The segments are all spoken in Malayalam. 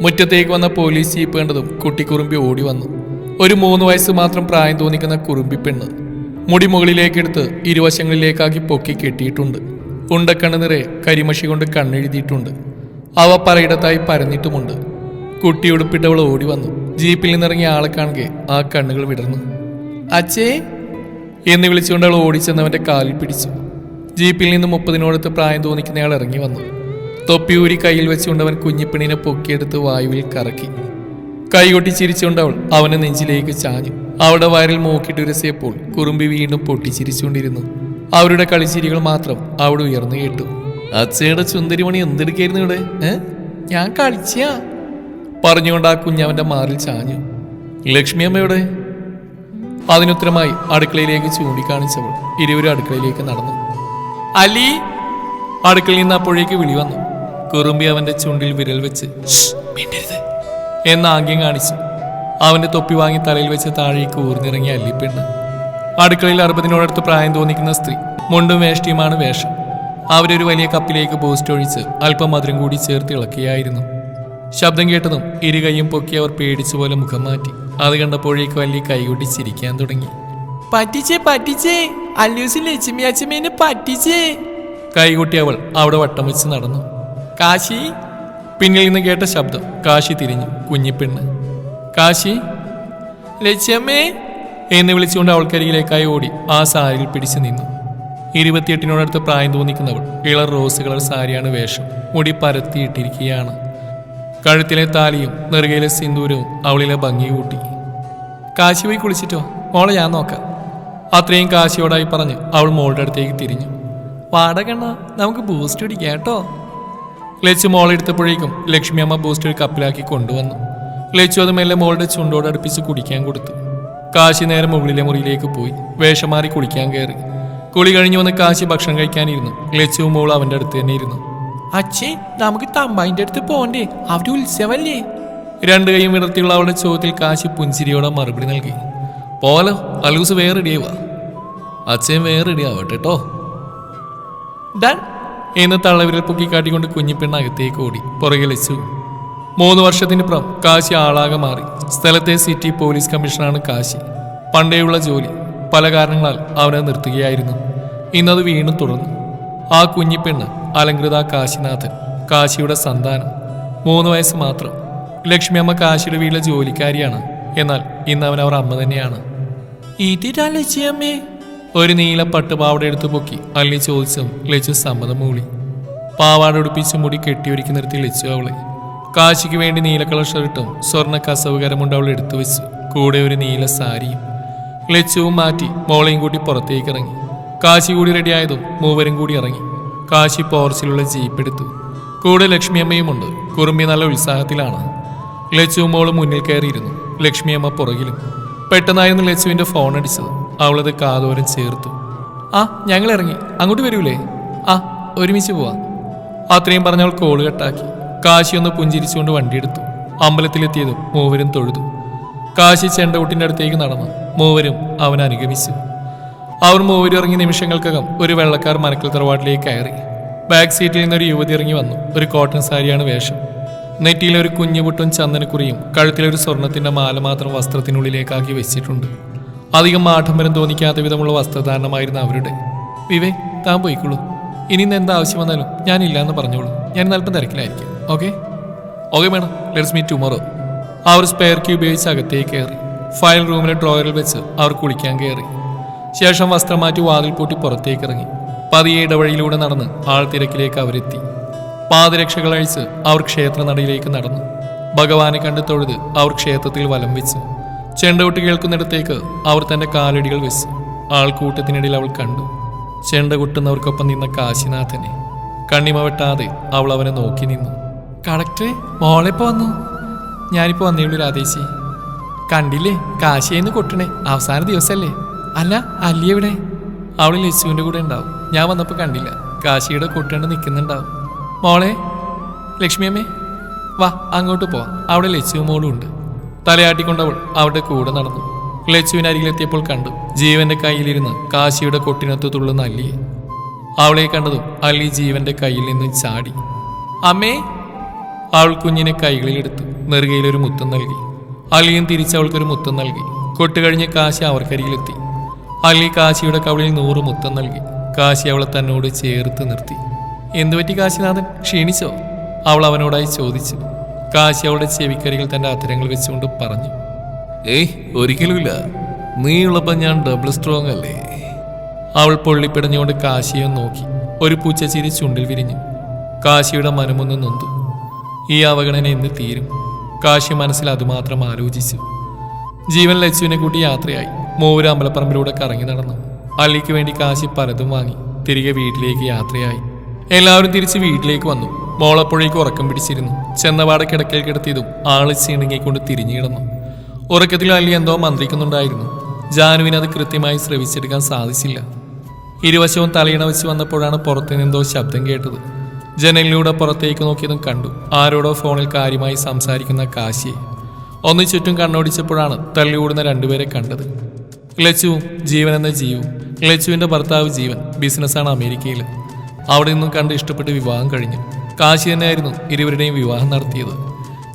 മുറ്റത്തേക്ക് വന്ന പോലീസ് ജീപ്പ് കണ്ടതും കുട്ടി കുറുമ്പി ഓടി വന്നു. ഒരു മൂന്ന് വയസ്സ് മാത്രം പ്രായം തോന്നിക്കുന്ന കുറുമ്പി പെണ്ണ് മുടി മുകളിലേക്കെടുത്ത് ഇരുവശങ്ങളിലേക്കാക്കി പൊക്കി കെട്ടിയിട്ടുണ്ട്. ഉണ്ടക്കണ്ണ് നിറയെ കരിമഷി കൊണ്ട് കണ്ണെഴുതിയിട്ടുണ്ട്. അവ പലയിടത്തായി പരന്നിട്ടുമുണ്ട്. കുട്ടി ഉടുപ്പിട്ടവൾ ഓടി വന്നു. ജീപ്പിൽ നിന്നിറങ്ങിയ ആളെ കാണുകെ ആ കണ്ണുകൾ വിടർന്നു. അച്ഛേ! എന്ന് വിളിച്ചുകൊണ്ട് അവൾ ഓടിച്ചെന്നവന്റെ കാലിൽ പിടിച്ചു. ജീപ്പിൽ നിന്ന് മുപ്പതിനോടത്ത് പ്രായം തോന്നിക്കുന്നയാൾ ഇറങ്ങി വന്നു. തൊപ്പിയൂരി കയ്യിൽ വെച്ചുകൊണ്ട് അവൻ കുഞ്ഞിപ്പെണ്ണിനെ പൊക്കിയെടുത്ത് വായുവിൽ കറക്കി. കൈകൊട്ടി ചിരിച്ചുകൊണ്ട് അവൾ അവനെ നെഞ്ചിലേക്ക് ചാഞ്ഞു. അവളുടെ വയറിൽ മൂക്കിട്ട് ഉരസിയപ്പോൾ കുറുമ്പി വീണ്ടും പൊട്ടിച്ചിരിച്ചുകൊണ്ടിരുന്നു. അവരുടെ കളിച്ചിരികൾ മാത്രം അവിടെ ഉയർന്നു കേട്ടു. അച്ഛയുടെ ചുന്ദരിമണി എന്തെടുക്കായിരുന്നു ഇവിടെ? ഞാൻ കളിച്ചാ? പറഞ്ഞുകൊണ്ട് ആ കുഞ്ഞവന്റെ മാറിൽ ചാഞ്ഞു. ലക്ഷ്മി അമ്മയുടെ അതിനുത്തരമായി അടുക്കളയിലേക്ക് ചൂണ്ടിക്കാണിച്ചവൾ ഇരുവരും അടുക്കളയിലേക്ക് നടന്നു. അലി! അടുക്കളയിൽ നിന്ന് അപ്പോഴേക്ക് വിളി വന്നു. കുറുമ്പി അവന്റെ ചുണ്ടിൽ വിരൽ വെച്ച് "ഷ്ഷ്, മിണ്ടരുത്" എന്ന ആംഗ്യം കാണിച്ചു. അവന്റെ തൊപ്പി വാങ്ങി തലയിൽ വെച്ച് താഴേക്ക് ഊർന്നിറങ്ങിയ അല്ലിപ്പെണ്ണ് അടുക്കളയിൽ അറുപതിനോടടുത്ത് പ്രായം തോന്നിക്കുന്ന സ്ത്രീ മുണ്ടും വേഷ്ടിയുമാണ് വേഷം. അവരൊരു വലിയ കപ്പിലേക്ക് പോസ്റ്റ് ഒഴിച്ച് അല്പം മധുരം കൂടി ചേർത്ത് ഇളക്കിയായിരുന്നു. ശബ്ദം കേട്ടതും ഇരു കൈയും പൊക്കി അവർ പേടിച്ചു പോലെ മുഖം മാറ്റി. അത് കണ്ടപ്പോഴേക്ക് വലിയ കൈകൊട്ടി ചിരിക്കാൻ തുടങ്ങി. പറ്റിച്ചേ പറ്റിച്ചേ അല്ലൂസിൽ ലക്ഷ്മി അച്ഛമ്മേനെ പറ്റിച്ചേ. കൈകൊട്ടി അവൾ അവിടെ വട്ടം വെച്ച് നടന്നു. കാശി പിന്നിൽ നിന്ന് കേട്ട ശബ്ദം. കാശി തിരിഞ്ഞു. കുഞ്ഞിപ്പെണ്ണ് കാശി. ലക്ഷ്യമേ എന്ന് വിളിച്ചുകൊണ്ട് അവൾക്കരികിലേക്കായി ഓടി. ആ സാരിയിൽ പിടിച്ചു നിന്നു. ഇരുപത്തിയെട്ടിനോടടുത്ത് പ്രായം തോന്നിക്കുന്നവൾ. ഇളർ റോസ് കളർ സാരിയാണ് വേഷം. മുടി പരത്തിയിട്ടിരിക്കുകയാണ്. കഴുത്തിലെ താലിയും നെറുകയിലെ സിന്ദൂരവും അവളിലെ ഭംഗി കൂട്ടി. കാശി പോയി കുളിച്ചിട്ടോ? മോളെ ഞാൻ നോക്കാം. അത്രയും കാശിയോടായി പറഞ്ഞ് അവൾ മോളുടെ അടുത്തേക്ക് തിരിഞ്ഞു. വാടകണ്ണ നമുക്ക് ബൂസ്റ്റ് അടിക്കാം കേട്ടോ. ലച്ചു മോളെടുത്തപ്പോഴേക്കും ലക്ഷ്മി അമ്മ ബൂസ്റ്റ് ഒരു കപ്പിലാക്കി കൊണ്ടുവന്നു. ലച്ചു അത് മെല്ലെ മോളുടെ ചുണ്ടോട് അടുപ്പിച്ച് കുടിക്കാൻ കൊടുത്തു. കാശി നേരെ മുകളിലെ മുറിയിലേക്ക് പോയി. വേഷം മാറി കുളിക്കാൻ കയറി. കുളി കഴിഞ്ഞു വന്ന് കാശി ഭക്ഷണം കഴിക്കാനിരുന്നു. ലച്ചുവും മോൾ അവന്റെ അടുത്ത് തന്നെ ഇരുന്നു. അച്ഛേ നമുക്ക് തമ്പായിന്റെ അടുത്ത് പോണ്ടേ? അവിടെ ഉത്സവല്ലേ? രണ്ടു കൈയും വിടർത്തിയുള്ള അവളുടെ ചോദ്യത്തിൽ കാശി പുഞ്ചിരിയോടെ മറുപടി നൽകി. പോലോ അലൂസ് വേറെ ഇടിയവാ അച്ഛൻ വേറെ ഇടിയാവട്ടെ കേട്ടോ ഡൺ എന്ന് തള്ളവിരൽ പൊക്കിക്കാട്ടിക്കൊണ്ട് കുഞ്ഞിപ്പെണ്ണ അകത്തേക്ക് ഓടി. പുറകെ ലച്ചു മൂന്ന് വർഷത്തിനിപ്പുറം കാശി ആളാകെ മാറി. സ്ഥലത്തെ സിറ്റി പോലീസ് കമ്മീഷണറാണ് കാശി. പണ്ടേയുള്ള ജോലി പല കാരണങ്ങളാൽ അവനെ നിർത്തുകയായിരുന്നു. ഇന്നത് വീണ്ടും തുടർന്നു. ആ കുഞ്ഞിപ്പെണ്ണ് അലങ്കൃത കാശിനാഥൻ കാശിയുടെ സന്താനം. മൂന്ന് വയസ്സ് മാത്രം. ലക്ഷ്മി അമ്മ കാശിയുടെ വീട്ടിലെ ജോലിക്കാരിയാണ്. എന്നാൽ ഇന്ന് അവൻ അവർ അമ്മ തന്നെയാണ്. ഈറ്റിട്ടാ ലക്ഷ്മിയമ്മേ? ഒരു നീല പട്ടുപാവട എടുത്തു പൊക്കി അല്ലി ചോദിച്ചും ലച്ചു സമ്മതം മൂളി. പാവാട ഉടുപ്പിച്ച് മുടി കെട്ടിയൊരുക്കി നിർത്തി ലച്ചു അവളെ. കാശിക്ക് വേണ്ടി നീല കളർ ഷർട്ടും സ്വർണ കസവുകരമുണ്ട് അവൾ എടുത്തു വെച്ചു. കൂടെ ഒരു നീല സാരിയും. ലച്ചുവും മാറ്റി മോളെയും കൂട്ടി പുറത്തേക്ക് ഇറങ്ങി. കാശി കൂടി റെഡിയായതും മൂവരും കൂടി ഇറങ്ങി. കാശി പോർച്ചിലുള്ള ജീപ്പ് എടുത്തു. കൂടെ ലക്ഷ്മിയമ്മയുമുണ്ട്. കുറുമ്പി നല്ല ഉത്സാഹത്തിലാണ്. ലച്ചുവും മോളും മുന്നിൽ കയറിയിരുന്നു. ലക്ഷ്മിയമ്മ പുറകിലും. പെട്ടെന്നായിരുന്നു ലച്ചുവിന്റെ ഫോൺ അടിച്ചത്. അവളത് കാതോരം ചേർത്തു. ആ ഞങ്ങൾ ഇറങ്ങി അങ്ങോട്ട് വരൂലേ? ആ ഒരുമിച്ച് പോവാം. അത്രയും പറഞ്ഞവൾ കോൾ കട്ടാക്കി. കാശി ഒന്ന് പുഞ്ചിരിച്ചുകൊണ്ട് വണ്ടിയെടുത്തു അമ്പലത്തിലെത്തിയതും മൂവരും തൊഴുതു. കാശി ചെണ്ടകുട്ടിന്റെ അടുത്തേക്ക് നടന്നു. മൂവരും അവൻ അനുഗമിച്ചു. അവർ മൂവരും ഇറങ്ങി നിമിഷങ്ങൾക്കകം ഒരു വെള്ളക്കാർ മനക്കൽ തറവാട്ടിലേക്ക് കയറി. ബാക്ക് സീറ്റിൽ നിന്നൊരു യുവതി ഇറങ്ങി വന്നു. ഒരു കോട്ടൺ സാരിയാണ് വേഷം. നെറ്റിയിലൊരു കുഞ്ഞുപുട്ടും ചന്ദനക്കുറിയും കഴുത്തിലൊരു സ്വർണത്തിന്റെ മാല മാത്രം വസ്ത്രത്തിനുള്ളിലേക്കാക്കി വെച്ചിട്ടുണ്ട്. അധികം ആഡംബരം തോന്നിക്കാത്ത വിധമുള്ള വസ്ത്രധാരണമായിരുന്നു അവരുടെ. വിവേക് താൻ പോയിക്കോളൂ. ഇനി ഇന്ന് എന്താ ആവശ്യം വന്നാലും ഞാനില്ല എന്ന് പറഞ്ഞോളൂ. ഞാൻ നല്ല തിരക്കിലായിരിക്കും. Okay? Okay madam. Let's meet tomorrow our spare key ഉപയോഗിച്ച് അകത്തേക്ക് കയറി. ഫയൽ റൂമിലെ ഡ്രോയറിൽ വെച്ച് അവർ കുളിക്കാൻ കയറി. ശേഷം വസ്ത്രം മാറ്റി വാതിൽ പൂട്ടി പുറത്തേക്ക് ഇറങ്ങി. പതിയെ ഇടവഴിയിലൂടെ നടന്ന് ആൾത്തിരക്കിലേക്ക് അവരെത്തി. പാദരക്ഷകൾ അഴിച്ച് അവർ ക്ഷേത്ര നടയിലേക്ക് നടന്നു. ഭഗവാനെ കണ്ട് തൊഴുത് അവർ ക്ഷേത്രത്തിൽ വലം വെച്ചു. ചെണ്ടകൊട്ടി കേൾക്കുന്നിടത്തേക്ക് അവർ തന്റെ കാലടികൾ വെച്ചു ആൾക്കൂട്ടത്തിനിടയിൽ അവൾ കണ്ടു. ചെണ്ട കൊട്ടുന്നവർക്കൊപ്പം നിന്ന കാശിനാഥനെ കണ്ണിമ വെട്ടാതെ അവൾ അവനെ നോക്കി നിന്നു. കളക്ടറെ മോളെപ്പോ വന്നു? ഞാനിപ്പോ വന്നേയുള്ളൂ രാധേശി കണ്ടില്ലേ കാശിയെന്ന് കൊട്ടണേ അവസാന ദിവസല്ലേ? അല്ല അല്ലേ ഇവിടെ അവൾ ലച്ചുവിന്റെ കൂടെ ഉണ്ടാവും. ഞാൻ വന്നപ്പോൾ കണ്ടില്ല. കാശിയുടെ കൊട്ടേണ്ട നിൽക്കുന്നുണ്ടാവും മോളെ ലക്ഷ്മിയമ്മേ വാ അങ്ങോട്ട് പോവാം. അവിടെ ലച്ചു മോളും ഉണ്ട്. തലയാട്ടിക്കൊണ്ടവൾ അവരുടെ കൂടെ നടന്നു. ലച്ചുവിന് അരികിലെത്തിയപ്പോൾ കണ്ടു ജീവന്റെ കയ്യിലിരുന്ന് കാശിയുടെ കൊട്ടിനത്ത് തുള്ളുന്ന അല്ലിയെ. അവളെ കണ്ടതും അല്ലി ജീവന്റെ കയ്യിൽ നിന്ന് ചാടി. അമ്മേ! അവൾ കുഞ്ഞിനെ കൈകളിലെടുത്തു നെറുകയിലൊരു മുത്തം നൽകി. അലിയും തിരിച്ച് അവൾക്കൊരു മുത്തം നൽകി. കൊട്ടുകഴിഞ്ഞ് കാശി അവർക്കരികിലെത്തി അലി കാശിയുടെ കവളിൽ നൂറ് മുത്തം നൽകി. കാശി അവളെ തന്നോട് ചേർത്ത് നിർത്തി. എന്തുപറ്റി കാശിനാഥൻ? ക്ഷീണിച്ചോ? അവൾ അവനോടായി ചോദിച്ചു. കാശി അവളുടെ ചെവിക്കരികൾ തന്റെ അത്തരങ്ങൾ വെച്ചുകൊണ്ട് പറഞ്ഞു ഏയ് ഒരിക്കലുമില്ല. നീയുള്ളപ്പോ ഞാൻ ഡബിൾ സ്ട്രോങ് അല്ലേ? അവൾ പൊള്ളിപ്പിടഞ്ഞുകൊണ്ട് കാശിയെ നോക്കി. ഒരു പൂച്ചച്ചിരി ചുണ്ടിൽ വിരിഞ്ഞു. കാശിയുടെ മനമൊന്ന് നൊന്തു. ഈ അവഗണന എന്ന് തീരും. കാശി മനസ്സിൽ അതുമാത്രം ആലോചിച്ചു. ജീവൻ ലച്ചുവിനെ കൂട്ടി യാത്രയായി. മൂവര് അമ്പലപ്പറമ്പിലൂടെ കറങ്ങി നടന്നു. അള്ളിക്ക് വേണ്ടി കാശി പലതും വാങ്ങി. തിരികെ വീട്ടിലേക്ക് യാത്രയായി. എല്ലാവരും തിരിച്ച് വീട്ടിലേക്ക് വന്നു. മോളപ്പോഴേക്ക് ഉറക്കം പിടിച്ചിരുന്നു. ചെന്നവാട കിടക്കൽ കിടത്തിയതും ആൾ ചീണങ്ങിക്കൊണ്ട് തിരിഞ്ഞു കിടന്നു. ഉറക്കത്തിൽ അല്ലി എന്തോ മന്ത്രിക്കുന്നുണ്ടായിരുന്നു. ജാനുവിന് അത് കൃത്യമായി ശ്രവിച്ചെടുക്കാൻ സാധിച്ചില്ല. ഇരുവശവും തലയിണ വെച്ച് വന്നപ്പോഴാണ് പുറത്തു നിന്നെന്തോ ശബ്ദം കേട്ടത്. ജനലിലൂടെ പുറത്തേക്ക് നോക്കിയതും കണ്ടു. ആരോടോ ഫോണിൽ കാര്യമായി സംസാരിക്കുന്ന കാശിയെ. ഒന്ന് ചുറ്റും കണ്ണോടിച്ചപ്പോഴാണ് തള്ളിയോടുന്ന രണ്ടുപേരെ കണ്ടത്. ലച്ചുവും ജീവൻ എന്ന ജീവും. ലച്ചുവിന്റെ ഭർത്താവ് ജീവൻ. ബിസിനസ്സാണ് അമേരിക്കയിൽ അവിടെ നിന്നും കണ്ട് ഇഷ്ടപ്പെട്ട് വിവാഹം കഴിഞ്ഞു. കാശി തന്നെയായിരുന്നു ഇരുവരുടെയും വിവാഹം നടത്തിയത്.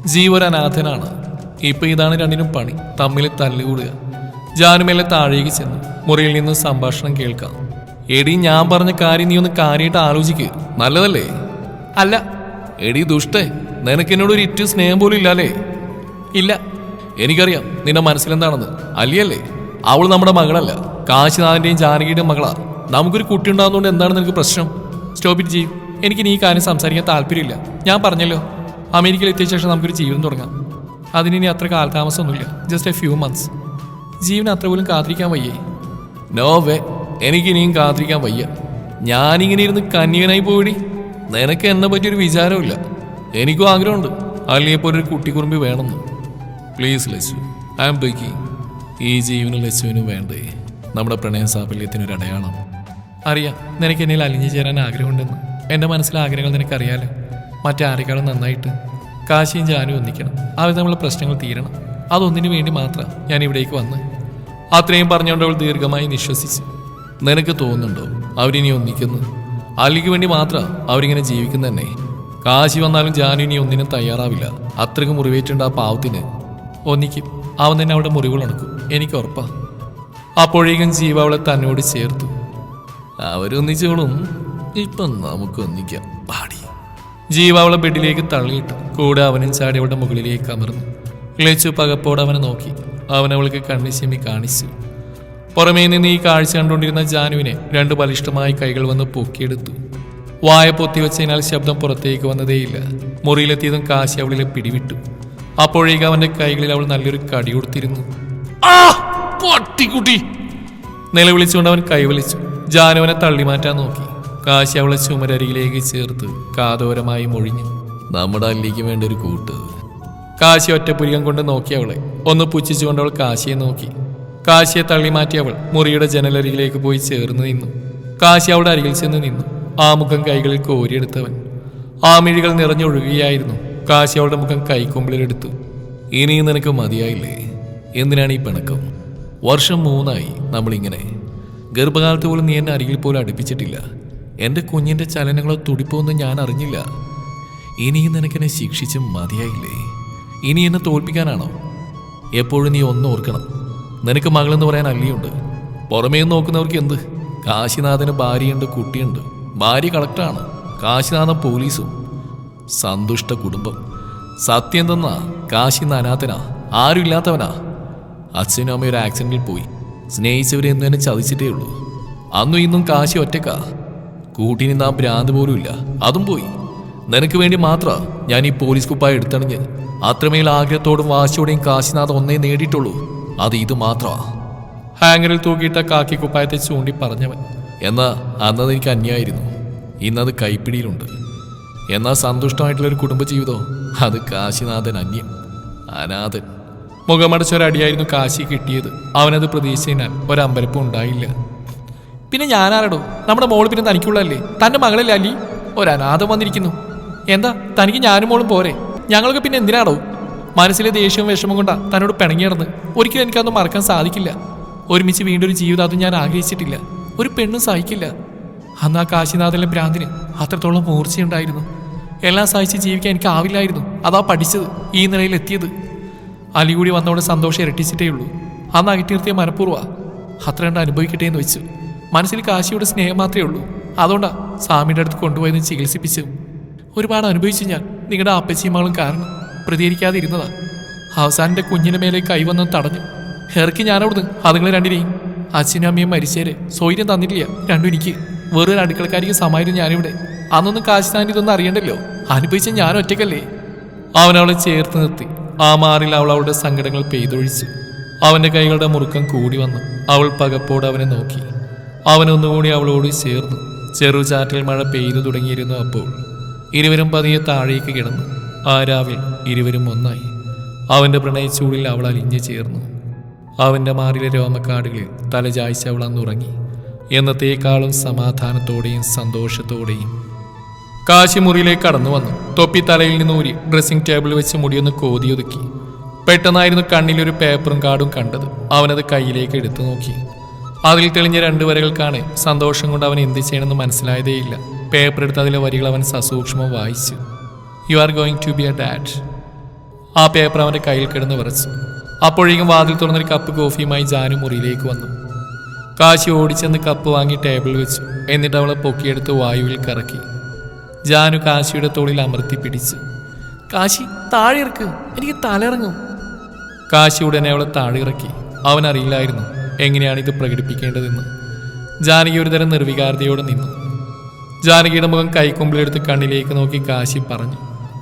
ജീവരനാഥനാണ്. ഇപ്പം ഇതാണ് രണ്ടിനും പണി. തമ്മിൽ തല്ലുകൂടുക. ജാനുമേലെ താഴേക്ക് ചെന്നു. മുറിയിൽ നിന്ന് സംഭാഷണം കേൾക്കാം. എടി ഞാൻ പറഞ്ഞ കാര്യം നീ ഒന്ന് കാര്യമായിട്ട് ആലോചിക്ക്. നല്ലതല്ലേ? അല്ല. എടി ദുഷ്ടേ നിനക്ക് എന്നോട് ഒരു ഇറ്റ് സ്നേഹം പോലും ഇല്ലല്ലേ ഇല്ല. എനിക്കറിയാം നിന്റെ മനസ്സിലെന്താണെന്ന്. അല്ലിയല്ലേ? അവൾ നമ്മുടെ മകളല്ല. കാശിനാഥന്റെയും ജാനകിയുടെയും മകളാ. നമുക്കൊരു കുട്ടി ഉണ്ടാകുന്നതുകൊണ്ട് എന്താണ് നിനക്ക് പ്രശ്നം? സ്റ്റോപ്പ് ഇറ്റ് ചെയ്യും എനിക്ക് നീ ഈ കാര്യം സംസാരിക്കാൻ താല്പര്യമില്ല. ഞാൻ പറഞ്ഞല്ലോ അമേരിക്കയിൽ എത്തിയ ശേഷം നമുക്കൊരു ജീവിതം തുടങ്ങാം. അതിനി അത്ര കാലതാമസമൊന്നുമില്ല. ജസ്റ്റ് എ ഫ്യൂ മന്ത്സ് ജീവൻ അത്ര പോലും കാത്തിരിക്കാൻ വയ്യേ. നോ വേ എനിക്ക് ഇനിയും കാത്തിരിക്കാൻ വയ്യ. ഞാനിങ്ങനെ ഇരുന്ന് കന്യകനായി പോയിടി. നിനക്ക് എന്നെ പറ്റിയൊരു വിചാരമില്ല എനിക്കും ആഗ്രഹമുണ്ട്. അല്ലെങ്കിൽ പോലെ ഒരു കുട്ടിക്കുറുമ്പി വേണമെന്ന്. Please Lachu. I'm baking ഈ ജീവനും ലച്ചുവിനും വേണ്ടേ. നമ്മുടെ പ്രണയ സാഫല്യത്തിനൊരു അടയാളം അറിയാം നിനക്ക് എന്നിൽ അലിഞ്ഞു ചേരാൻ ആഗ്രഹമുണ്ടെന്ന്. എന്റെ മനസ്സിലെ ആഗ്രഹങ്ങൾ നിനക്കറിയാലോ? മറ്റാരെക്കാളും നന്നായിട്ട് കാശിയും ജാനും ഒന്നിക്കണം. അവർ നമ്മളെ പ്രശ്നങ്ങൾ തീരണം. അതൊന്നിനു വേണ്ടി മാത്രം ഞാൻ ഇവിടേക്ക് വന്ന് അത്രയും പറഞ്ഞുകൊണ്ട് അവൾ ദീർഘമായി നിശ്വസിച്ചു. നിനക്ക് തോന്നുന്നുണ്ടോ അവരിനി ഒന്നിക്കുന്നു? അലിക്ക് വേണ്ടി മാത്രം അവരിങ്ങനെ ജീവിക്കുന്ന തന്നെ. കാശി വന്നാലും ജാനു ഇനി ഒന്നിനും തയ്യാറാവില്ല. അത്രയ്ക്ക് മുറിവേറ്റുണ്ട് ആ പാവത്തിന്. ഒന്നിക്കും. അവൻ തന്നെ അവിടെ മുറിവുകൾ ഉണക്കും. എനിക്ക് ഉറപ്പാ. അപ്പോഴേക്കും ജീവ അവളെ തന്നോട് ചേർത്തു. അവരൊന്നിച്ചോളും. ഇപ്പം നമുക്ക് ഒന്നിക്കാം പാടി. ജീവ അവളെ ബെഡിലേക്ക് തള്ളിയിട്ടു കൂടെ അവനും ചാടി അവളുടെ മുകളിലേക്ക് അമർന്നു. ലച്ചു പകപ്പോടെ അവനെ നോക്കി. അവൻ അവൾക്ക് കണ്ണി ചെമ്മി കാണിച്ചു. പുറമേ നിന്ന് ഈ കാഴ്ച കണ്ടുകൊണ്ടിരുന്ന ജാനുവിനെ രണ്ട് ബലിഷ്ടമായി കൈകൾ വന്ന് പൊക്കിയെടുത്തു. വായ പൊത്തിവെച്ചതിനാൽ ശബ്ദം പുറത്തേക്ക് വന്നതേയില്ല. മുറിയിലെത്തിയതും കാശി അവളിലെ പിടിവിട്ടു. അപ്പോഴേക്ക് അവന്റെ കൈകളിൽ അവൾ നല്ലൊരു കടി കൊടുത്തിരുന്നു. നിലവിളിച്ചുകൊണ്ട് അവൻ കൈവലിച്ചു. ജാനുവനെ തള്ളിമാറ്റാൻ നോക്കി. കാശി അവളെ ചുമരരികിലേക്ക് ചേർത്ത് കാതോരമായി മൊഴിഞ്ഞു. നമ്മുടെ അല്ലിക്ക് വേണ്ട ഒരു കൂട്ട്. കാശി ഒറ്റപ്പുരികം കൊണ്ട് നോക്കി അവളെ. ഒന്ന് പുച്ഛിച്ചുകൊണ്ട് അവൾ കാശിയെ നോക്കി. കാശിയെ തള്ളിമാറ്റി അവൾ മുറിയുടെ ജനലരികിലേക്ക് പോയി ചേർന്ന് നിന്നു. കാശി അവളുടെ അരികിൽ ചെന്ന് നിന്നു. ആ മുഖം കൈകളിൽ കോരിയെടുത്തവൻ. ആ മിഴികൾ നിറഞ്ഞൊഴുകുകയായിരുന്നു കാശി അവളുടെ മുഖം കൈക്കൊമ്പിലെടുത്തു. ഇനി നിനക്ക് മതിയായില്ലേ? എന്തിനാണ് ഈ പിണക്കം? വർഷം മൂന്നായി നമ്മളിങ്ങനെ. ഗർഭകാലത്ത് പോലും നീ എന്നെ അരികിൽ പോലും അടുപ്പിച്ചിട്ടില്ല. എന്റെ കുഞ്ഞിന്റെ ചലനങ്ങളോ തുടിപ്പോ ഒന്നും ഞാൻ അറിഞ്ഞില്ല. ഇനിയും നിനക്കെന്നെ ശിക്ഷിച്ച് മതിയായില്ലേ? ഇനി എന്നെ തോൽപ്പിക്കാനാണോ? എപ്പോഴും നീ ഒന്ന് ഓർക്കണം. നിനക്ക് മകളെന്ന് പറയാൻ അല്ലിയുണ്ട്. പുറമേ നോക്കുന്നവർക്ക് എന്ത്? കാശിനാഥന് ഭാര്യയുണ്ട് കുട്ടിയുണ്ട്. ഭാര്യ കളക്ടറാണ്. കാശിനാഥൻ പോലീസും. സന്തുഷ്ട കുടുംബം. സത്യം തന്നാ കാശിന്ന് ആരും ഇല്ലാത്തവനാ അച്ഛനും അമ്മയും ഒരു ആക്സിഡന്റിൽ പോയി. സ്നേഹിച്ചവരെ എന്ന് തന്നെ ചതിച്ചിട്ടേ ഉള്ളൂ. അന്നും ഇന്നും കാശി ഒറ്റക്കാ. കൂട്ടി നാം ഭ്രാന്ത് പോലും ഇല്ല. അതും പോയി. നിനക്ക് വേണ്ടി മാത്ര ഞാൻ ഈ പോലീസ് കുപ്പായ എടുത്തണിഞ്ഞ് അത്രമേൽ ആഗ്രഹത്തോടും വാശിയോടെയും കാശിനാഥ് ഒന്നേ നേടിയിട്ടുള്ളൂ. അത് ഇത് മാത്രമാ ഹാങ്ങറിൽ തൂക്കിയിട്ട കാക്കി കുപ്പായത്തെ ചൂണ്ടി പറഞ്ഞവൻ. എന്നാ അന്നത് എനിക്ക് അന്യായിരുന്നു. ഇന്നത് കൈപ്പിടിയിലുണ്ട്. എന്നാ സന്തുഷ്ടമായിട്ടുള്ള ഒരു കുടുംബജീവിതം? അത് കാശിനാഥൻ അന്യം. അനാഥൻ. മുഖമടച്ചൊരടിയായിരുന്നു കാശി കിട്ടിയത്. അവനത് പ്രതീക്ഷിച്ചതിനാൽ ഒരമ്പരപ്പും ഉണ്ടായില്ല. പിന്നെ ഞാനാരടോ? നമ്മുടെ മോൾ പിന്നെ തനിക്കുള്ളല്ലേ തന്റെ മകളല്ലേ അല്ലി ഒരനാഥം വന്നിരിക്കുന്നു. എന്താ? തനിക്ക് ഞാനും മോളും പോരെ? ഞങ്ങൾക്ക് പിന്നെ എന്തിനാടോ? മനസ്സിലെ ദേഷ്യവും വിഷമം കൊണ്ടാ തന്നോട് പിണങ്ങി നടന്ന്. ഒരിക്കലും എനിക്കതൊന്നും മറക്കാൻ സാധിക്കില്ല. ഒരുമിച്ച് വീണ്ടും ഒരു ജീവിതം അതും ഞാൻ ആഗ്രഹിച്ചിട്ടില്ല. ഒരു പെണ്ണും സഹിക്കില്ല. അന്ന് ആ കാശിനാഥനിലെ ഭ്രാന്തിന് അത്രത്തോളം മൂർച്ചയുണ്ടായിരുന്നു. എല്ലാം സഹിച്ച് ജീവിക്കാൻ എനിക്ക് ആവില്ലായിരുന്നു അതാ പഠിച്ചത് ഈ നിലയിൽ എത്തിയത് അലി കൂടി വന്നോടെ സന്തോഷം ഇരട്ടിച്ചിട്ടേ ഉള്ളൂ അന്ന് അകറ്റി നിർത്തിയ മനഃപൂർവ അത്ര കണ്ട് അനുഭവിക്കട്ടെ എന്ന് വെച്ചു. മനസ്സിൽ കാശിയുടെ സ്നേഹം മാത്രമേ ഉള്ളൂ. അതുകൊണ്ടാ സ്വാമിയുടെ അടുത്ത് കൊണ്ടുപോയെന്ന് ചികിത്സിപ്പിച്ചു ഒരുപാട് അനുഭവിച്ചു ഞാൻ നിങ്ങളുടെ അപ്പച്ചിയമ്മകളും കാരണം പ്രതികരിക്കാതെ ഇരുന്നതാ അവസാനം കുഞ്ഞിന് മേലെ കൈവന്ന് തടഞ്ഞു. ഇറക്കി ഞാനവിടുന്ന് അതുങ്ങൾ രണ്ടിനെയും. അച്ഛനും അമ്മയും മരിച്ചേരെ സൗര്യം തന്നിട്ടില്ല രണ്ടും എനിക്ക്. വേറൊരു അടുക്കളക്കാരിക്ക് സമായിരുന്നു ഞാനിവിടെ. അന്നൊന്നും കാശി താൻ ഇതൊന്നും അറിയണ്ടല്ലോ. അനുഭവിച്ച ഞാൻ ഒറ്റക്കല്ലേ അവനവളെ ചേർത്ത് നിർത്തി. ആ മാറിൽ അവൾ അവളുടെ സങ്കടങ്ങൾ പെയ്തൊഴിച്ചു. അവന്റെ കൈകളുടെ മുറുക്കം കൂടി വന്നു അവൾ പകപ്പോടെ അവനെ നോക്കി. അവനൊന്നുകൂടി അവളോട് ചേർന്നു. ചെറുചാറ്റൽ മഴ പെയ്തു തുടങ്ങിയിരുന്നു അപ്പോൾ. ഇരുവരും പതിയെ താഴേക്ക് കിടന്നു. ആ രാവിൽ ഇരുവരും ഒന്നായി. അവന്റെ പ്രണയച്ചൂടിൽ അവൾ അലിഞ്ഞു ചേർന്നു. അവന്റെ മാറിലെ രോമക്കാടുകളിൽ തലചായ്ച്ച് അവൾ അന്നുറങ്ങി എന്നത്തേക്കാളും സമാധാനത്തോടെയും സന്തോഷത്തോടെയും. കാശി മുറിയിലേക്ക് കടന്നു വന്നു. തൊപ്പി തലയിൽ നിന്ന് ഊരി ഡ്രസ്സിംഗ് ടേബിളിൽ വെച്ച് മുടിയൊന്ന് കോതിയൊതുക്കി. പെട്ടെന്നായിരുന്നു കണ്ണിലൊരു പേപ്പറും കാർഡും കണ്ടത്. അവനത് കയ്യിലേക്ക് എടുത്തു നോക്കി. അതിൽ തെളിഞ്ഞ രണ്ട് വരകൾക്കാണ് സന്തോഷം കൊണ്ട് അവൻ എന്ത് ചെയ്യണമെന്ന് മനസ്സിലായതേയില്ല. പേപ്പർ എടുത്ത് അതിലെ വരികൾ അവൻ സസൂക്ഷ്മം വായിച്ചു. You are going to be a dad ആ പേപ്പർ അവന്റെ കയ്യിൽ കിടന്ന് വിറച്ചു. അപ്പോഴേക്കും വാതിൽ തുറന്നൊരു കപ്പ് കോഫിയുമായി ജാനു മുറിയിലേക്ക് വന്നു. കാശി ഓടിച്ചെന്ന് കപ്പ് വാങ്ങി ടേബിൾ വെച്ചു. എന്നിട്ട് അവളെ പൊക്കിയെടുത്ത് വായുവിൽ കറക്കി. ജാനു കാശിയുടെ തോളിൽ അമർത്തി പിടിച്ചു. കാശി താഴെ ഇറക്ക്. എനിക്ക് തലയിറങ്ങും. കാശി ഉടനെ അവളെ താഴെ ഇറക്കി. അവൻ അറിയില്ലായിരുന്നു. എങ്ങനെയാണ് ഇത് പ്രകടിപ്പിക്കേണ്ടതെന്ന്. ജാനകി ഒരു തരം നിർവികാരതയോടെ നിന്നു. ജാനകിയുടെ മുഖം കൈക്കൊമ്പിലെടുത്ത് കണ്ണിലേക്ക് നോക്കി കാശി പറഞ്ഞു.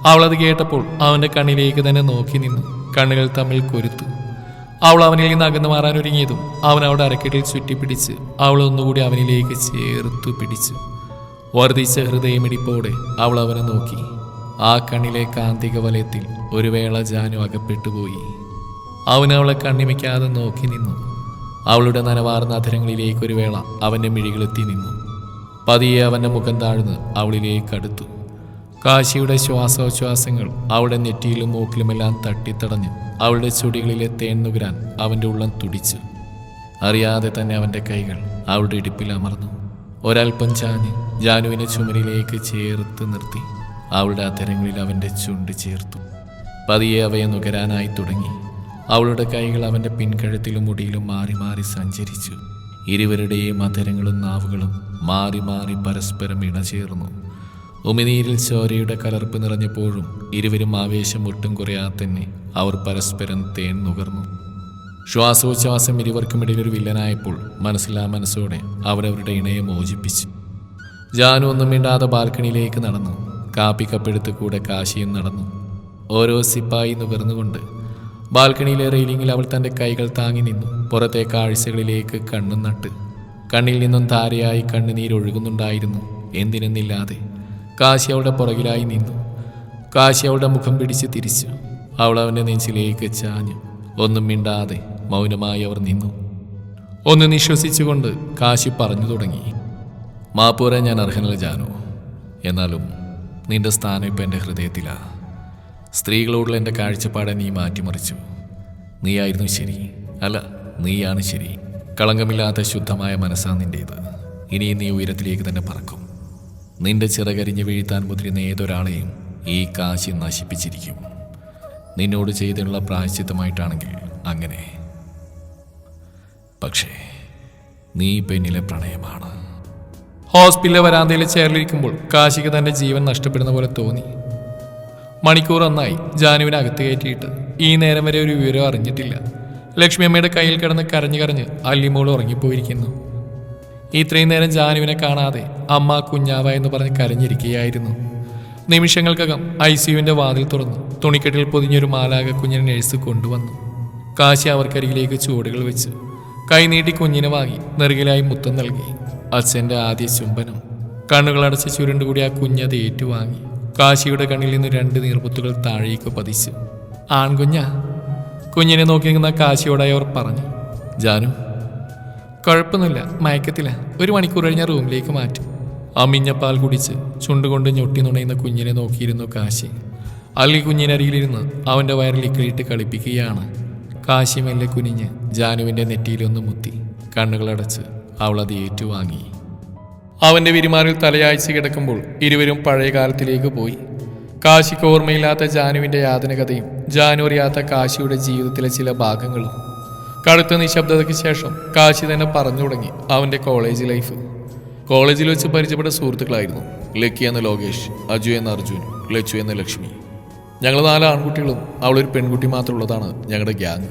അവളത് കേട്ടപ്പോൾ അവന്റെ കണ്ണിലേക്ക് തന്നെ നോക്കി നിന്നു. കണ്ണുകൾ തമ്മിൽ കൊരുത്തു. അവൾ അവനിൽ നിന്ന് അകന്നു മാറാൻ ഒരുങ്ങിയതും അവൻ അവളുടെ അരക്കെട്ടിൽ ചുറ്റിപ്പിടിച്ച് അവൾ ഒന്നുകൂടി അവനിലേക്ക് ചേർത്തു പിടിച്ചു. വർദ്ധിച്ച ഹൃദയമിടിപ്പോടെ അവൾ അവനെ നോക്കി. ആ കണ്ണിലെ കാന്തിക വലയത്തിൽ ഒരു വേള ജാനു അകപ്പെട്ടുപോയി. അവൻ അവളെ കണ്ണിമയ്ക്കാതെ നോക്കി നിന്നു. അവളുടെ നനവാർന്ന അധരങ്ങളിലേക്ക് ഒരു വേള അവന്റെ മിഴികളെത്തി നിന്നു. പതിയെ അവന്റെ മുഖം താഴ്ന്ന് അവളിലേക്ക് അടുത്തു. കാശിയുടെ ശ്വാസോച്ഛ്വാസങ്ങൾ അവളുടെ നെറ്റിയിലും മൂക്കിലുമെല്ലാം തട്ടിത്തടഞ്ഞ് അവളുടെ ചുടികളിലെ തേൻ നുകരാൻ അവന്റെ ഉള്ളം തുടിച്ചു. അറിയാതെ തന്നെ അവന്റെ കൈകൾ അവളുടെ ഇടുപ്പിൽ അമർന്നു. ഒരൽപ്പം ചാഞ്ഞ് ജാനുവിനെ ചുമരിലേക്ക് ചേർത്ത് നിർത്തി അവളുടെ അധരങ്ങളിൽ അവന്റെ ചുണ്ട് ചേർത്തു. പതിയെ അവയെ നുകരാനായി തുടങ്ങി. അവളുടെ കൈകൾ അവന്റെ പിൻകഴുത്തിലും മുടിയിലും മാറി മാറി സഞ്ചരിച്ചു. ഇരുവരുടെയും അധരങ്ങളും നാവുകളും മാറി മാറി പരസ്പരം ഇണചേർന്നു. ഉമിനീരിൽ ചോരയുടെ കലർപ്പ് നിറഞ്ഞപ്പോഴും ഇരുവരും ആവേശം ഒട്ടും കുറയാതെ തന്നെ അവർ പരസ്പരം തേൻ നുകർന്നു. ശ്വാസോച്ഛ്വാസം ഇരുവർക്കുമിടയിൽ ഒരു വില്ലനായപ്പോൾ മനസ്സിലാ മനസ്സോടെ അവരവരുടെ ഇണയെ മോചിപ്പിച്ചു. ജാനു ഒന്നും മിണ്ടാതെ ബാൽക്കണിയിലേക്ക് നടന്നു. കാപ്പി കപ്പെടുത്ത് കൂടെ കാശിയും നടന്നു. ഓരോ സിപ്പായി നുകർന്നുകൊണ്ട് ബാൽക്കണിയിലെ റെയിലിങ്ങിൽ അവൾ തന്റെ കൈകൾ താങ്ങി നിന്നു. പുറത്തെ കാഴ്ചകളിലേക്ക് കണ്ണും നട്ട്. കണ്ണിൽ നിന്നും ധാരയായി കണ്ണുനീരൊഴുകുന്നുണ്ടായിരുന്നു എന്തിനെന്നില്ലാതെ. കാശി അവളുടെ പുറകിലായി നിന്നു. കാശി അവളുടെ മുഖം പിടിച്ച് തിരിച്ചു. അവൾ അവന്റെ നെഞ്ചിലേക്ക് ചാഞ്ഞു. ഒന്നും മിണ്ടാതെ മൗനമായി അവർ നിന്നു. ഒന്ന് നിശ്വസിച്ചുകൊണ്ട് കാശി പറഞ്ഞു തുടങ്ങി. മാപ്പൂര ഞാൻ അർഹനല്ല ജാനു. എന്നാലും നിന്റെ സ്ഥാനം ഇപ്പം എന്റെ ഹൃദയത്തിലാ. സ്ത്രീകളോടുള്ള എന്റെ കാഴ്ചപ്പാടെ നീ മാറ്റിമറിച്ചു. നീയായിരുന്നു ശരി. അല്ല നീയാണ് ശരി. കളങ്കമില്ലാത്ത ശുദ്ധമായ മനസ്സാണ് നിന്റേത് ഇനിയും നീ ഉയരത്തിലേക്ക് തന്നെ പറക്കും. നിന്റെ ചിറകരിഞ്ഞ് വീഴ്ത്താൻ മുതിരുന്ന ഏതൊരാളെയും ഈ കാശി നശിപ്പിച്ചിരിക്കും. നിന്നോട് ചെയ്തിട്ടുള്ള പ്രായശ്ചിത്തമായിട്ടാണെങ്കിൽ അങ്ങനെ. പക്ഷേ നീ പെണ്ണിലെ പ്രണയമാണ്. ഹോസ്പിറ്റലിലെ വരാന്തയിലെ ചേർന്നിരിക്കുമ്പോൾ കാശിക്ക് തന്റെ ജീവൻ നഷ്ടപ്പെടുന്ന പോലെ തോന്നി. മണിക്കൂർ ഒന്നായി ജാനുവിനെ അകത്ത് കയറ്റിയിട്ട്. ഈ നേരം വരെ ഒരു വിവരം അറിഞ്ഞിട്ടില്ല. ലക്ഷ്മി അമ്മയുടെ കയ്യിൽ കിടന്ന് കരഞ്ഞു കരഞ്ഞ് അല്ലിമോൾ ഉറങ്ങിപ്പോയിരിക്കുന്നു. ഇത്രയും നേരം ജാനുവിനെ കാണാതെ അമ്മ കുഞ്ഞാവ എന്ന് പറഞ്ഞ് കരഞ്ഞിരിക്കുകയായിരുന്നു. നിമിഷങ്ങൾക്കകം ഐ സിയുവിന്റെ വാതിൽ തുറന്നു. തുണിക്കെട്ടിൽ പൊതിഞ്ഞൊരു മാലാക കുഞ്ഞിനെ നഴ്സ് കൊണ്ടുവന്നു. കാശി അവർക്കരികിലേക്ക് ചുവടുകൾ വെച്ച് കൈനീട്ടി കുഞ്ഞിനെ വാങ്ങി നെറുകിലായി മുത്തം നൽകി. അച്ഛന്റെ ആദ്യ ചുംബനം. കണ്ണുകളടച്ച് ചുരുണ്ടുകൂടി ആ കുഞ്ഞത് ഏറ്റുവാങ്ങി. കാശിയുടെ കണ്ണിൽ നിന്ന് രണ്ട് നീർപുത്തുകൾ താഴേക്ക് പതിച്ചു. ആൺകുഞ്ഞ കുഞ്ഞിനെ നോക്കി നിന്ന കാശിയോടായി അവർ പറഞ്ഞു. ജാനു കുഴപ്പമൊന്നുമില്ല മയക്കത്തില്ല ഒരു മണിക്കൂർ കഴിഞ്ഞാൽ റൂമിലേക്ക് മാറ്റും. അമിഞ്ഞ പാൽ കുടിച്ച് ചുണ്ടുകൊണ്ട് ഞൊട്ടി നുണയുന്ന കുഞ്ഞിനെ നോക്കിയിരുന്നു കാശി. അല്ലി കുഞ്ഞിനരികിലിരുന്ന് അവന്റെ വയറിൽ ഇക്കിളിയിട്ട് കളിപ്പിക്കുകയാണ്. കാശി മെല്ലെ കുനിഞ്ഞ് ജാനുവിന്റെ നെറ്റിയിലൊന്ന് മുത്തി കണ്ണുകളടച്ച് അവളത് ഏറ്റുവാങ്ങി. അവന്റെ വിരിമാറിൽ തലയാഴ്ച കിടക്കുമ്പോൾ ഇരുവരും പഴയ കാലത്തിലേക്ക് പോയി. കാശിക്ക് ഓർമ്മയില്ലാത്ത ജാനുവിന്റെ യാതനകഥയും ജാനു അറിയാത്ത കാശിയുടെ ജീവിതത്തിലെ ചില ഭാഗങ്ങളും. കടുത്ത നിശബ്ദതയ്ക്ക് ശേഷം കാശി തന്നെ പറഞ്ഞു തുടങ്ങി അവന്റെ കോളേജ് ലൈഫ്. കോളേജിൽ വെച്ച് പരിചയപ്പെട്ട സുഹൃത്തുക്കളായിരുന്നു ലക്കി എന്ന ലോകേഷ് അജു എന്ന അർജുൻ ലച്ചു എന്ന ലക്ഷ്മി. ഞങ്ങൾ നാല് ആൺകുട്ടികളും അവളൊരു പെൺകുട്ടി മാത്രമുള്ളതാണ് ഞങ്ങളുടെ ഗ്യാങ്.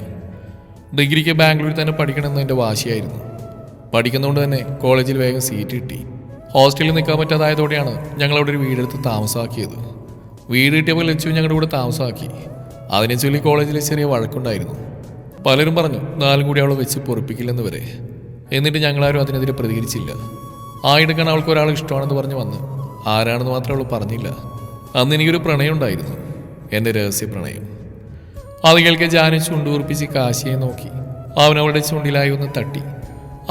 ഡിഗ്രിക്ക് ബാംഗ്ലൂരിൽ തന്നെ പഠിക്കണമെന്ന് എന്റെ വാശിയായിരുന്നു. പഠിക്കുന്നതുകൊണ്ട് തന്നെ കോളേജിൽ വേഗം സീറ്റ് കിട്ടി. ഹോസ്റ്റലിൽ നിൽക്കാൻ പറ്റാതായതോടെയാണ് ഞങ്ങളവിടെ ഒരു വീടെടുത്ത് താമസമാക്കിയത്. വീട് കിട്ടിയപ്പോൾ ലച്ചു ഞങ്ങളുടെ കൂടെ താമസമാക്കി. അതിനെ ചൊല്ലി കോളേജിൽ ചെറിയ വഴക്കുണ്ടായിരുന്നു. പലരും പറഞ്ഞു നാലും കൂടി അവളെ വെച്ച് പൊറപ്പിക്കില്ലെന്ന് വരെ. എന്നിട്ട് ഞങ്ങളാരും അതിനെതിരെ പ്രതികരിച്ചില്ല. ആയിടക്കാൻ അവൾക്ക് ഒരാൾ ഇഷ്ടമാണെന്ന് പറഞ്ഞ് വന്ന്. ആരാണെന്ന് മാത്രമേ അവൾ പറഞ്ഞില്ല. അന്ന് എനിക്കൊരു പ്രണയം ഉണ്ടായിരുന്നു. എന്റെ രഹസ്യ പ്രണയം. അത് കേൾക്കെ ജാനു ചുണ്ടുകുറിപ്പിച്ച് കാശിയെ നോക്കി. അവൻ അവളുടെ ചുണ്ടിലായി ഒന്ന് തട്ടി.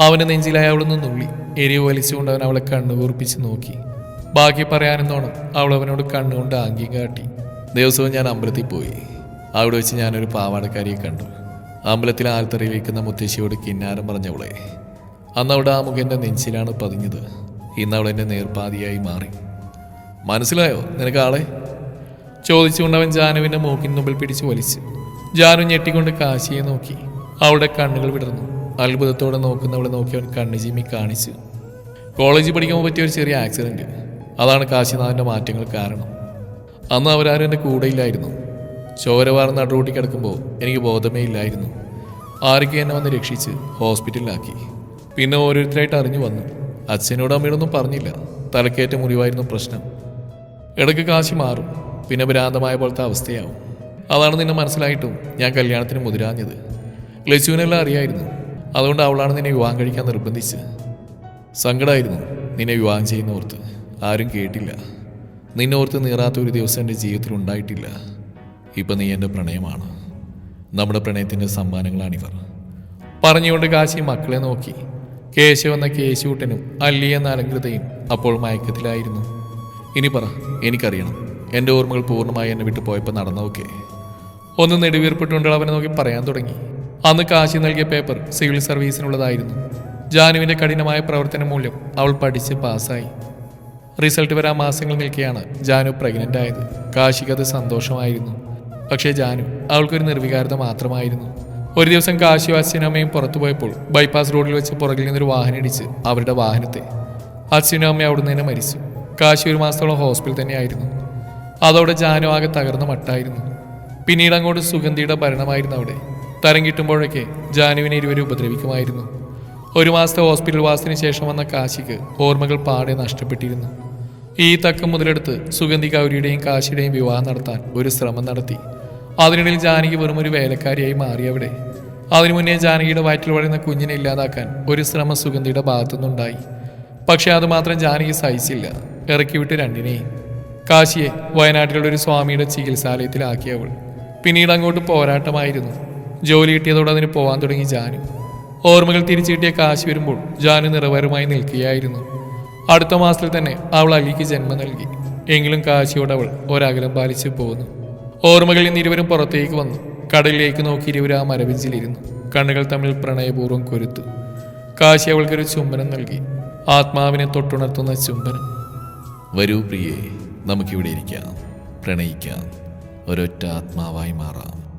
അവന്റെ നെഞ്ചിലായി നിന്ന് നുള്ളി. എരിവ് വലിച്ചുകൊണ്ട് അവൻ അവളെ കണ്ണു കുറിപ്പിച്ച് നോക്കി. ബാക്കി പറയാനെന്നോണം അവൾ അവനോട് കണ്ണുകൊണ്ട് ആംഗ്യം കാട്ടി. ദിവസവും ഞാൻ അമ്പലത്തിൽ പോയി. അവിടെ വെച്ച് ഞാനൊരു പാവാടക്കാരിയെ കണ്ടു. അമ്പലത്തിൽ ആൽത്തറയിൽ വയ്ക്കുന്ന മുത്തശ്ശിയോട് കിന്നാരം പറഞ്ഞവളെ അന്ന് അവിടെ ആ മുഖന്റെ നെഞ്ചിലാണ് പതിഞ്ഞത്. ഇന്ന് അവൾ എന്റെ നേർപ്പാതിയായി മാറി. മനസ്സിലായോ നിനക്ക് ആളെ? ചോദിച്ചുകൊണ്ട് അവൻ ജാനുവിന്റെ മൂക്കിന് മുമ്പിൽ പിടിച്ച് വലിച്ചു. ജാനു ഞെട്ടിക്കൊണ്ട് കാശിയെ നോക്കി. അവളുടെ കണ്ണുകൾ വിടർന്നു. അത്ഭുതത്തോടെ നോക്കുന്നവളെ നോക്കി അവൻ കണ്ണു ചിമ്മി കാണിച്ചു കോളേജിൽ പഠിക്കുമ്പോൾ പറ്റിയ ഒരു ചെറിയ ആക്സിഡന്റ് അതാണ് കാശിനാഥന്റെ മാറ്റങ്ങൾ കാരണം. അന്ന് അവരാരും എന്റെ കൂടെയില്ലായിരുന്നു ചോരവാർ നടുറൂട്ടി കിടക്കുമ്പോൾ എനിക്ക് ബോധമേ ഇല്ലായിരുന്നു. ആരൊക്കെ എന്നെ വന്ന് രക്ഷിച്ച് ഹോസ്പിറ്റലിലാക്കി. പിന്നെ ഓരോരുത്തരായിട്ട് അറിഞ്ഞു വന്നു. അച്ഛനോട് അമ്മയോടൊന്നും പറഞ്ഞില്ല. തലക്കേറ്റ മുറിവായിരുന്നു പ്രശ്നം. ഇടയ്ക്ക് കാശി മാറും. പിന്നെ ഭ്രാന്തമായ പോലത്തെ അവസ്ഥയാവും. അതാണ് നിന്നെ മനസ്സിലായിട്ടും ഞാൻ കല്യാണത്തിന് മുതിരാഞ്ഞത്. ലച്ചുവിനെല്ലാം അറിയായിരുന്നു. അതുകൊണ്ട് അവളാണ് നിന്നെ വിവാഹം കഴിക്കാൻ നിർബന്ധിച്ചത്. സങ്കടമായിരുന്നു നിന്നെ വിവാഹം ചെയ്യുന്ന ഓർത്ത് ആരും കേട്ടില്ല. നിന്നെ ഓർത്ത് നീറാത്ത ഒരു ദിവസം എന്റെ ജീവിതത്തിൽ ഉണ്ടായിട്ടില്ല. ഇപ്പം നീ എന്റെ പ്രണയമാണ്. നമ്മുടെ പ്രണയത്തിന്റെ സമ്മാനങ്ങളാണിവർ. പറഞ്ഞുകൊണ്ട് കാശി മക്കളെ നോക്കി. കേശവ എന്ന കേശൂട്ടനും അല്ലി എന്ന അലങ്കൃതയും അപ്പോൾ മയക്കത്തിലായിരുന്നു. ഇനി പറ എനിക്കറിയണം. എന്റെ ഓർമ്മകൾ പൂർണമായി എന്നെ വിട്ടു പോയപ്പോൾ നടന്നതൊക്കെ. ഒന്ന് നെടുവീർപ്പെട്ടുകൊണ്ട് അവനെ നോക്കി പറയാൻ തുടങ്ങി. അന്ന് കാശി നൽകിയ പേപ്പർ സിവിൽ സർവീസിനുള്ളതായിരുന്നു. ജാനുവിന്റെ കഠിനമായ പ്രവർത്തന മൂല്യം അവൾ പഠിച്ച് പാസ്സായി. റിസൾട്ട് വരാൻ മാസങ്ങൾ നിൽക്കെയാണ് ജാനു പ്രഗ്നന്റ് ആയത്. കാശിക്കത് സന്തോഷമായിരുന്നു. പക്ഷേ ജാനു അവൾക്കൊരു നിർവികാരത മാത്രമായിരുന്നു. ഒരു ദിവസം കാശിയും അച്ഛനമ്മയും പുറത്തു പോയപ്പോൾ ബൈപ്പാസ് റോഡിൽ വെച്ച് പുറകിൽ നിന്നൊരു വാഹനം ഇടിച്ച് അവരുടെ വാഹനത്തെ. അച്ഛനും അമ്മയും അവിടെ തന്നെ മരിച്ചു. കാശി ഒരു മാസത്തോളം ഹോസ്പിറ്റൽ തന്നെയായിരുന്നു. അതോടെ ജാനു ആകെ തകർന്ന മട്ടായിരുന്നു. പിന്നീട് അങ്ങോട്ട് സുഗന്ധിയുടെ ഭരണമായിരുന്നു അവിടെ. തരം കിട്ടുമ്പോഴൊക്കെ ജാനുവിനെ ഇരുവരും ഉപദ്രവിക്കുമായിരുന്നു. ഒരു മാസത്തെ ഹോസ്പിറ്റൽ വാസത്തിന് ശേഷം വന്ന കാശിക്ക് ഓർമ്മകൾ പാടെ നഷ്ടപ്പെട്ടിരുന്നു. ഈ തക്കം മുതലെടുത്ത് സുഗന്ധി ഗൗരിയുടെയും കാശിയുടെയും വിവാഹം നടത്താൻ ഒരു ശ്രമം നടത്തി. അതിനിടയിൽ ജാനകി വെറും ഒരു വേലക്കാരിയായി മാറി അവിടെ. അതിനു മുന്നേ ജാനകിയുടെ വയറ്റിൽ വളരുന്ന കുഞ്ഞിനെ ഇല്ലാതാക്കാൻ ഒരു ശ്രമം സുഗന്ധിയുടെ ഭാഗത്തുനിന്നുണ്ടായി. പക്ഷേ അതുമാത്രം ജാനകി സഹിച്ചില്ല. ഇറക്കി വിട്ട് രണ്ടിനെയും. കാശിയെ വയനാട്ടിലുള്ള ഒരു സ്വാമിയുടെ ചികിത്സാലയത്തിലാക്കിയവൾ പിന്നീട് അങ്ങോട്ട് പോരാട്ടമായിരുന്നു. ജോലി കിട്ടിയതോടെ അതിന് പോവാൻ തുടങ്ങി ജാനു. ഓർമ്മകൾ തിരിച്ചു കിട്ടിയ കാശ് വരുമ്പോൾ ജാനു നിറവരമായി നിൽക്കുകയായിരുന്നു. അടുത്ത മാസത്തിൽ തന്നെ അവൾ അലിക്ക് ജന്മം നൽകി. എങ്കിലും കാശിയോട് അവൾ ഒരകലം പാലിച്ച് പോകുന്നു ഓർമ്മകളിൽ നിന്ന് ഇരുവരും പുറത്തേക്ക് വന്നു. കടലിലേക്ക് നോക്കി ഇരുവരും ആ മരവിഞ്ചിലിരുന്നു. കണ്ണുകൾ തമ്മിൽ പ്രണയപൂർവം കൊരുത്തു. കാശി അവൾക്കൊരു ചുംബനം നൽകി. ആത്മാവിനെ തൊട്ടുണർത്തുന്ന ചുംബനം. വരൂ പ്രിയേ നമുക്കിവിടെ ഇരിക്കാം. പ്രണയിക്കാം. ഒരൊറ്റ ആത്മാവായി മാറാം.